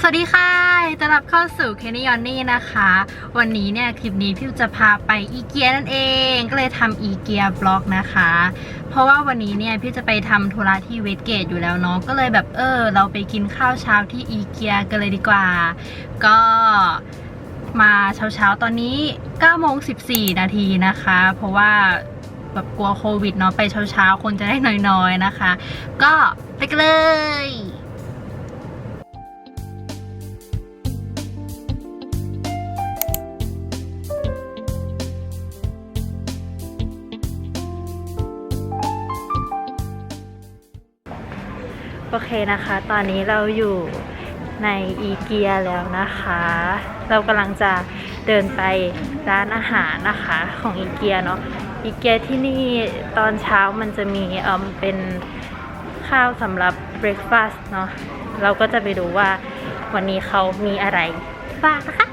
สวัสดีค่ะต้อนรับเข้าสู่เคนนี่ยอนนี่นะคะ วันนี้เนี่ยคลิปนี้พี่จะพาไปอีเกียนั่นเอง ก็เลยทำอีเกียบล็อกนะคะ เพราะว่าวันนี้เนี่ยพี่จะไปทำธุระที่เวสเกตอยู่แล้วเนาะ ก็เลยแบบเออ เราไปกินข้าวเช้าที่อีเกียกันเลยดีกว่า ก็มาเช้าๆ ตอนนี้9โมง14 นาทีนะคะ เพราะว่าแบบกลัวโควิดเนาะไปเช้าๆ คนจะได้น้อยๆนะคะ ก็ไปกันเลย โอเคนะคะ ตอนนี้เราอยู่ในอีเกียแล้วนะคะ เรากำลังจะเดินไปร้านอาหารนะคะของอีเกียเนาะ อีเกียที่นี่ตอนเช้ามันจะมีเอ่มเป็นข้าวสำหรับเบรคฟาสต์เนาะ เราก็จะไปดูว่าวันนี้เขามีอะไรบ้างนะคะ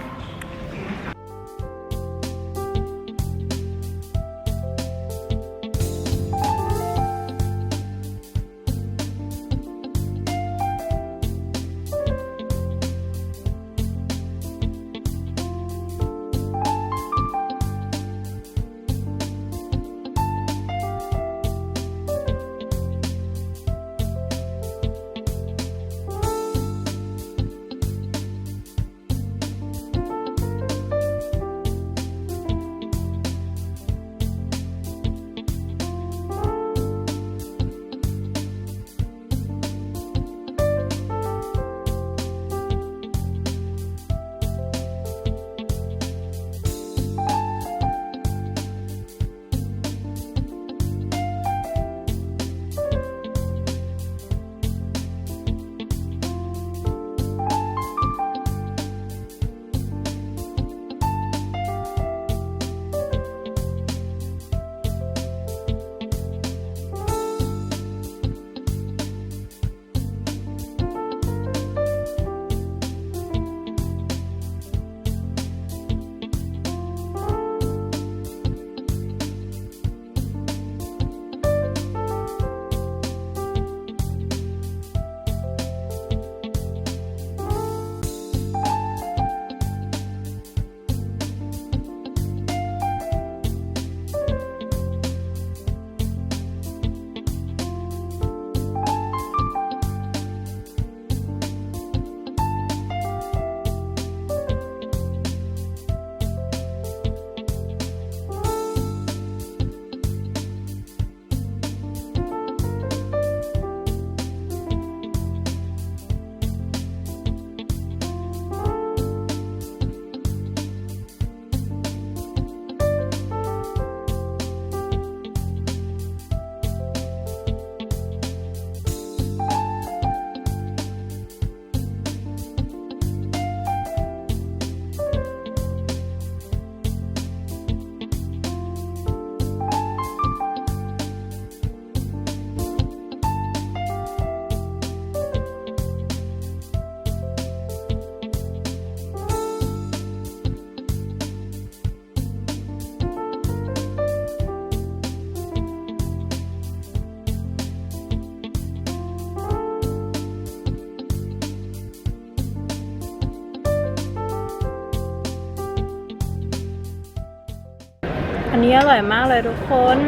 อันนี้อร่อยมากเลยทุกคน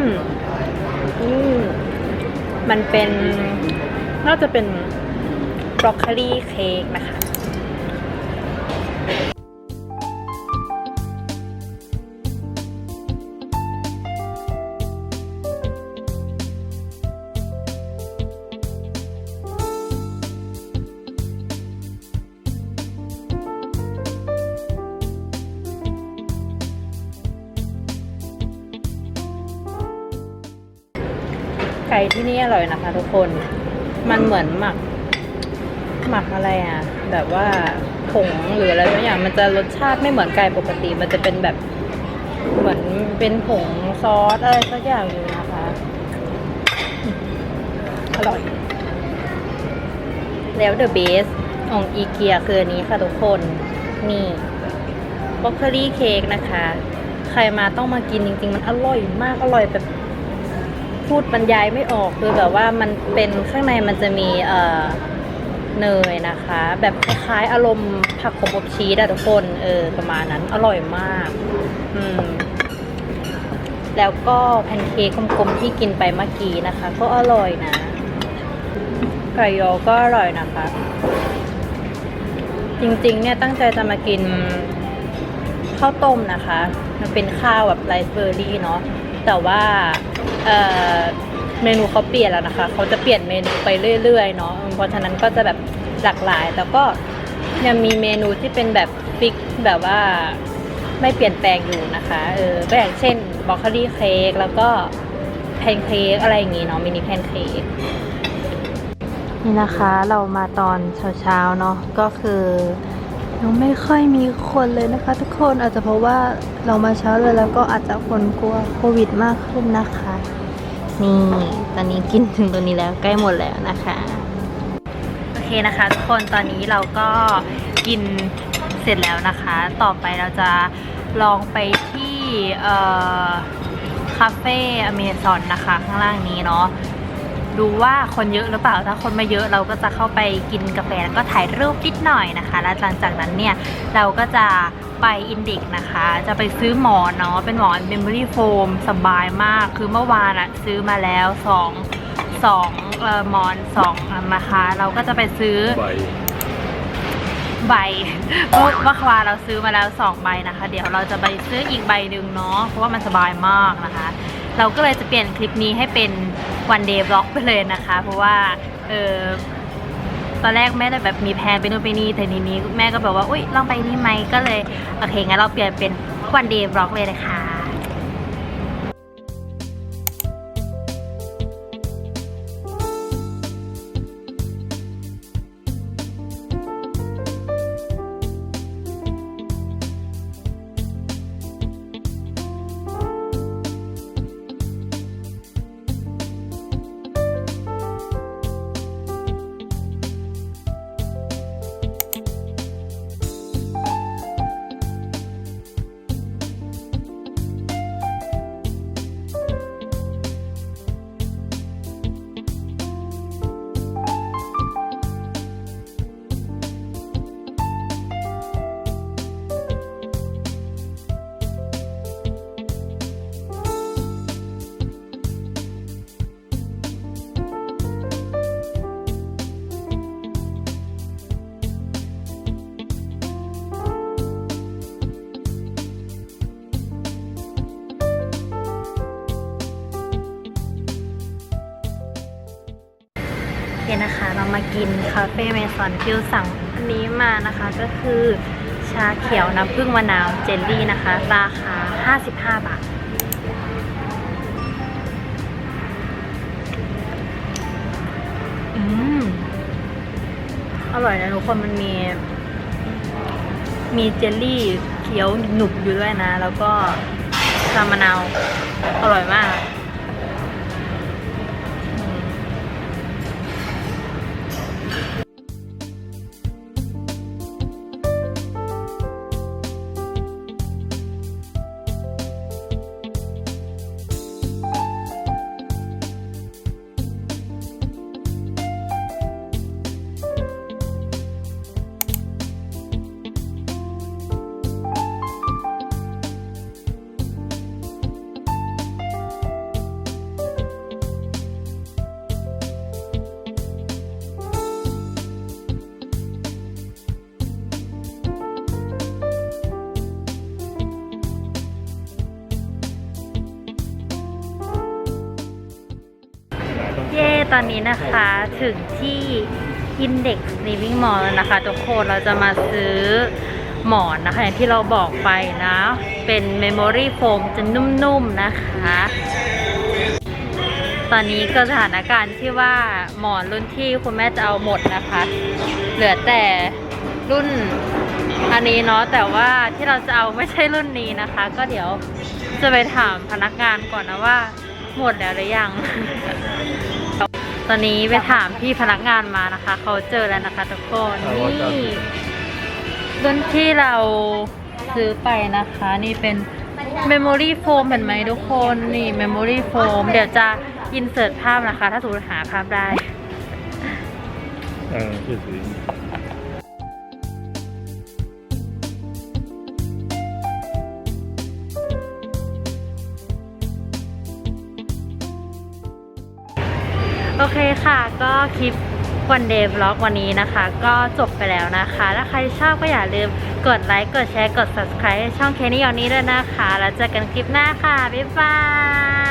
อืมมันเป็นน่าจะเป็นบรอกโคลีเค้กนะคะ ไก่ที่นี่อร่อยนะคะ ทุกคน มันเหมือนหมัก หมักอะไรอะ แบบว่าผงหรืออะไรบางอย่าง มันจะรสชาติไม่เหมือนไก่ปกติ มันจะเป็นแบบ เหมือนเป็นผงซอสอะไรสักอย่างอยู่นะคะ อร่อย แล้วเดอะเบสของอีเกียคืออันนี้ค่ะทุกคน นี่บล็อกเกอรี่เค้กนะคะ ใครมาต้องมากินจริง ๆ มันอร่อยมาก อร่อยแบบ พูดบรรยายไม่ออกคือแบบว่ามันเป็นข้างในมันจะมีเอ่อเนยนะคะ แบบคล้ายๆอารมณ์ผักขมอบชีสอะทุกคนเออประมาณนั้นอร่อยมาก อืมแล้วก็แพนเค้กกลมๆที่กินไปเมื่อกี้นะคะ ก็อร่อยนะไก่ยอก็อร่อยนะคะ จริงๆ เนี่ยตั้งใจจะมากินข้าวต้มนะคะ มันเป็นข้าวแบบไรซ์เบอร์รี่เนาะแต่ว่า เมนูเขาเปลี่ยนแล้วนะคะ เขาจะเปลี่ยนเมนูไปเรื่อยๆเนาะ เพราะฉะนั้นก็จะแบบหลากหลาย แต่ก็ยังมีเมนูที่เป็นแบบฟิกแบบว่าไม่เปลี่ยนแปลงอยู่นะคะ เออ ก็อย่างเช่นบรอกโคลีเค้กแล้วก็แพนเค้กอะไรอย่างงี้เนาะ มินิแพนเค้กนี่นะคะเรามาตอนเช้าๆเนาะ ก็คือ ยังไม่ค่อยมีคนเลยนะคะ ทุกคนอาจจะเพราะว่าเรามาเช้าเลยแล้วก็อาจจะคนกลัวโควิดมากขึ้นนะคะ นี่ ตอนนี้กินถึงตัวนี้แล้วใกล้หมดแล้วนะคะ โอเคนะคะ ทุกคนตอนนี้เราก็กินเสร็จแล้วนะคะ ต่อไปเราจะลองไปที่คาเฟ่อเมซอนนะคะ ข้างล่างนี้เนาะ ดูว่าคนเยอะหรือเปล่า ถ้าคนไม่เยอะเราก็จะเข้าไปกินกาแฟแล้วก็ถ่ายรูปนิดหน่อยนะคะ แล้วหลังจากนั้นเนี่ยเราก็จะไปอินดิกนะคะ จะไปซื้อหมอนเนาะ เป็นหมอนเมมโมรี่โฟมสบายมาก คือเมื่อวานอะซื้อมาแล้วสองสองเอ่อหมอนสองอันนะคะ เราก็จะไปซื้อใบใบเมื่อเมื่อวานเราซื้อมาแล้วสองใบนะคะ เดี๋ยวเราจะไปซื้ออีกใบหนึ่งเนาะ เพราะว่ามันสบายมากนะคะ เราก็เลยจะเปลี่ยนคลิปนี้ให้เป็น วันเดย์บล็อกไปเลยนะคะ เพราะว่าเออตอนแรกแม่ได้แบบมีแพนไปนู่นไปนี่แต่นีนี้แม่ก็แบบว่า อุ้ยลองไปนี่ไหมก็เลย โอเคงั้นเราเปลี่ยนเป็นวันเดย์บล็อกเลยนะคะ เคนะคะเรามากินคาเฟ่เมซอนที่สั่งอันนี้มานะคะก็คือชาเขียวน้ำผึ้งมะนาวเจลลี่นะคะ ราคา 55 บาท อืม อร่อยนะทุกคนมันมี มีเจลลี่เคี้ยวหนุบอยู่ด้วยนะ แล้วก็ชามะนาว อร่อยมาก ตอนนี้นะคะถึงที่ Index Living Mall แล้วนะคะ ทุกคนเราจะมาซื้อหมอนนะคะ อย่างที่เราบอกไปนะ เป็น Memory Foam จะนุ่มๆนะคะ ตอนนี้ก็สถานการณ์ที่ว่าหมอนรุ่นที่คุณแม่จะเอาหมดนะคะ เหลือแต่รุ่นอันนี้เนาะแต่ว่าที่เราจะเอาไม่ใช่รุ่นนี้นะคะ ก็เดี๋ยวจะไปถามพนักงานก่อนนะว่าหมดแล้วหรือยัง ตอนนี้ไปถามพี่พนักงานมานะคะ เขาเจอแล้วนะคะทุกคนนี่รุ่นที่เราซื้อไปนะคะ นี่เป็น Memory Foam เห็นไหมทุกคนนี่ Memory Foam เดี๋ยวจะอินเสิร์ตภาพนะคะ ถ้าสมมติหาภาพได้เอ嗯，确 โอเคค่ะก็คลิปวันเดย์บล็อกวันนี้นะคะ ก็จบไปแล้วนะคะ ถ้าใครชอบก็อย่าลืมกดไลค์กดแชร์กด subscribe ช่องเคนี่ยอนนี้ด้วยนะคะ แล้วเจอกันคลิปหน้าค่ะ บ๊ายบาย